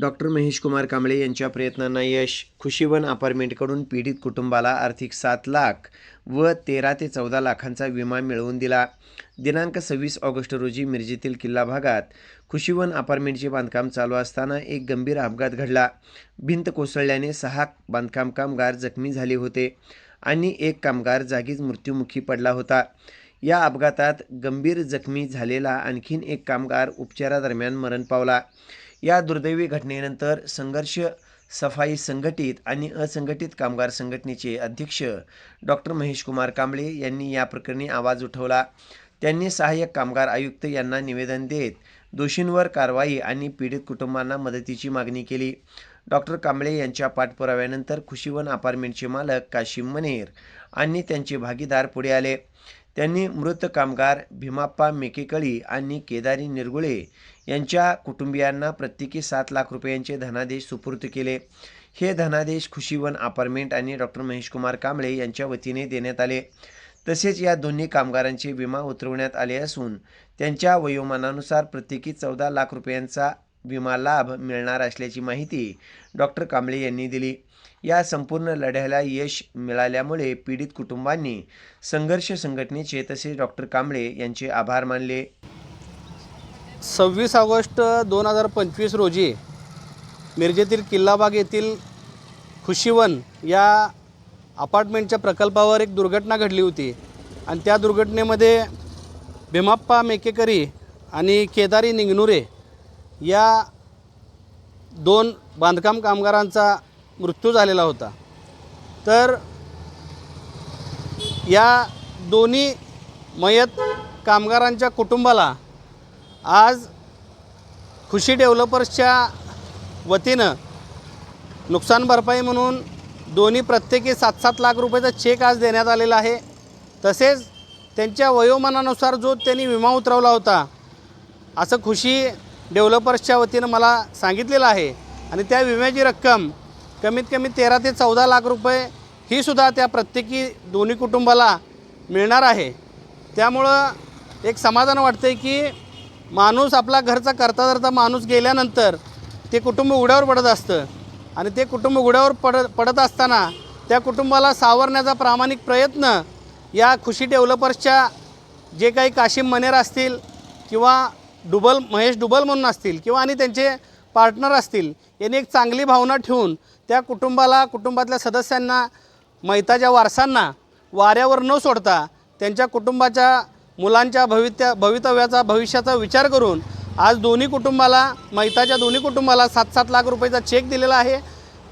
Doctor Mahesh Kumar Kamble यांच्या प्रयत्नांना यश खुशीवन अपार्टमेंटकडून पीडित कुटुंबाला आर्थिक सात लाख व तेरा ते चौदा लाखांचा विमा मिळवून दिला. दिनांक सव्वीस ऑगस्ट रोजी मिरजेतील किल्ला भागात खुशीवन अपार्टमेंटचे बांधकाम चालू असताना एक गंभीर अपघात घडला. भिंत कोसळल्याने सहा बांधकाम कामगार जखमी झाले होते आणि एक कामगार जागीच मृत्युमुखी पडला होता. या अपघातात गंभीर जखमी झालेला आणखीन एक कामगार उपचारादरम्यान मरण पावला. या दुर्दैवी घटनेनंतर संघर्ष सफाई संघटित आणि असंघटित कामगार संघटनेचे अध्यक्ष डॉक्टर महेश कुमार कांबळे यांनी या प्रकरणी आवाज उठवला. त्यांनी सहाय्यक कामगार आयुक्त यांना निवेदन देत दोषींवर कारवाई आणि पीडित कुटुंबांना मदतीची मागणी केली. डॉक्टर कांबळे यांच्या पाठपुराव्यानंतर खुशीवन अपार्टमेंटचे मालक काशिम मनेर आणि त्यांचे भागीदार पुढे आले. त्यांनी मृत कामगार भीमाप्पा मेकेकळी आणि केदारी निरगुळे यांच्या कुटुंबियांना प्रत्येकी सात लाख रुपयांचे धनादेश सुपूर्द केले. हे धनादेश खुशीवन अपार्टमेंट आणि डॉक्टर महेशकुमार कांबळे यांच्या वतीने देण्यात आले. तसेच या दोन्ही कामगारांचे विमा उतरवण्यात आले असून त्यांच्या वयोमानानुसार प्रत्येकी चौदा लाख रुपयांचा विमा लाभ मिळणार असल्याची माहिती डॉक्टर कांबळे यांनी दिली. या संपूर्ण लढ्याला यश मिळाल्यामुळे पीडित कुटुंबांनी संघर्ष संघटनेचे तसेच डॉक्टर कांबळे यांचे आभार मानले. सव्वीस ऑगस्ट दोन हजार पंचवीस रोजी मिरजेतील किल्लाबाग येथील खुशीवन या अपार्टमेंटच्या प्रकल्पावर एक दुर्घटना घडली होती. आणि त्या दुर्घटनेमध्ये भीमाप्पा मेकेकरी आणि केदारी निंगनुरे या दोन बांधकाम कामगारांचा मृत्यू झालेला होता. तर या दोन्ही मयत कामगारांच्या कुटुंबाला आज खुशी डेव्हलपर्सच्या वतीनं नुकसान भरपाई म्हणून दोन्ही प्रत्येकी सात सात लाख रुपयाचा चेक आज देण्यात आलेला आहे. तसेच त्यांच्या वयोमानानुसार जो त्यांनी विमा उतरवला होता असं खुशी डेव्हलपर्सच्या वतीनं मला सांगितलेलं आहे. आणि त्या विम्याची रक्कम कमीत कमी तेरा ते चौदा लाख रुपये ही सुद्धा त्या प्रत्येकी दोन्ही कुटुंबाला मिळणार आहे. त्यामुळं एक समाधान वाटतं आहे की माणूस आपला घरचा करता करता माणूस गेल्यानंतर ते कुटुंब उघड्यावर पडत असतं. आणि ते कुटुंब उघड्यावर पड पडत असताना त्या कुटुंबाला सावरण्याचा प्रामाणिक प्रयत्न या खुशी डेव्हलपर्सच्या जे काही काशिम मनेर असतील किंवा डुबल महेश डुबल म्हणून असतील किंवा आणि त्यांचे पार्टनर असतील यांनी एक चांगली भावना ठेवून त्या कुटुंबाला कुटुंबातल्या सदस्यांना मैताच्या वारसांना वाऱ्यावर न सोडता त्यांच्या कुटुंबाच्या मुलांच्या भवित्या भवितव्याचा भविष्याचा विचार करून आज दोन्ही कुटुंबाला मैताच्या दोन्ही कुटुंबाला सात सात लाख रुपयाचा चेक दिलेला आहे.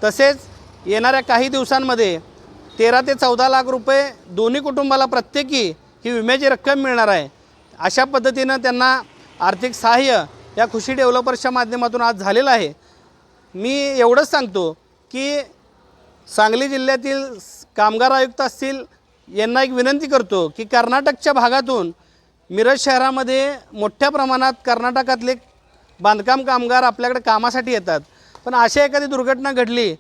तसेच येणाऱ्या काही दिवसांमध्ये तेरा ते चौदा लाख रुपये दोन्ही कुटुंबाला प्रत्येकी ही विम्याची रक्कम मिळणार आहे. अशा पद्धतीनं त्यांना आर्थिक सहाय्य या खुशी डेव्हलपर्सच्या माध्यमातून आज झालेलं आहे. मी एवढंच सांगतो की सांगली जिल्ह्यातील कामगार आयुक्त असतील यांना एक विनंती करतो की कर्नाटकच्या भागातून मिरज शहरामध्ये मोठ्या प्रमाणात कर्नाटकातले बांधकाम कामगार आपल्याकडे कामासाठी येतात. पण अशा एखादी दुर्घटना घडली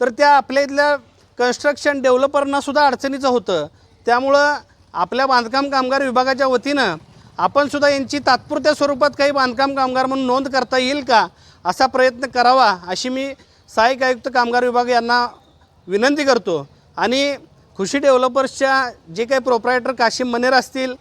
तर त्या आपल्या इथल्या कन्स्ट्रक्शन डेव्हलपरनासुद्धा अडचणीचं होतं. त्यामुळं आपल्या बांधकाम कामगार विभागाच्या वतीनं आपणसुद्धा यांची तात्पुरत्या स्वरूपात काही बांधकाम कामगार म्हणून नोंद करता येईल का असा प्रयत्न करावा अशी मी सहाय्यक आयुक्त कामगार विभाग यांना विनंती करतो आणि खुशी डेव्हलपर्सच्या जे काही प्रोप्रायटर काशिम मनेर असतील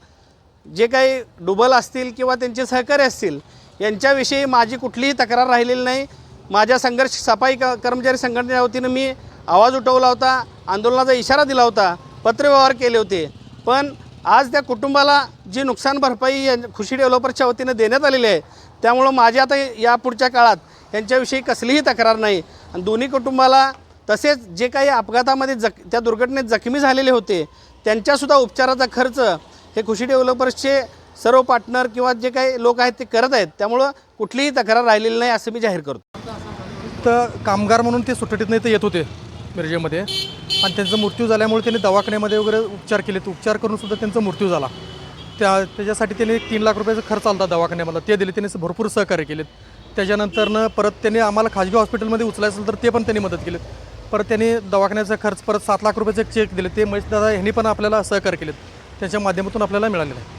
जे काही डुबल असतील किंवा त्यांचे सहकारी असतील यांच्याविषयी माझी कुठलीही तक्रार राहिलेली नाही. माझ्या संघर्ष सफाई क कर्मचारी संघटनेच्या वतीनं मी आवाज उठवला होता आंदोलनाचा इशारा दिला होता पत्रव्यवहार केले होते. पण आज त्या कुटुंबाला जी नुकसान भरपाई खुशी डेव्हलपरच्या वतीनं देण्यात आलेली आहे त्यामुळं माझी आता या पुढच्या काळात यांच्याविषयी कसलीही तक्रार नाही. आणि दोन्ही कुटुंबाला तसेच जे काही अपघातामध्ये जख त्या दुर्घटनेत जखमी झालेले होते त्यांच्यासुद्धा उपचाराचा खर्च हे खुशी डेव्हलपर्सचे सर्व पार्टनर किंवा जे काही लोक आहेत ते करत आहेत. त्यामुळं कुठलीही तक्रार राहिलेली नाही असं मी जाहीर करतो. तर कामगार म्हणून ते सुटटीत नाही तर येत होते मिरजेमध्ये. आणि त्यांचा मृत्यू झाल्यामुळे त्यांनी दवाखान्यामध्ये वगैरे उपचार केले उपचार करूनसुद्धा त्यांचा मृत्यू झाला. त्या त्याच्यासाठी त्यांनी तीन लाख रुपयाचा खर्च आला होता दवाखान्यामध्ये ते दिले त्यांनी भरपूर सहकार्य केलेत. त्याच्यानंतरनं परत त्यांनी आम्हाला खाजगी हॉस्पिटलमध्ये उचलायचं असेल तर ते पण त्यांनी मदत केलीत. परत त्यांनी दवाखान्याचा खर्च परत सात लाख रुपयाचे चेक दिले. ते महेश दादा ह्यांनी पण आपल्याला सहकार्य केलेत. त्यांच्या माध्यमातून आपल्याला मिळालेलं आहे.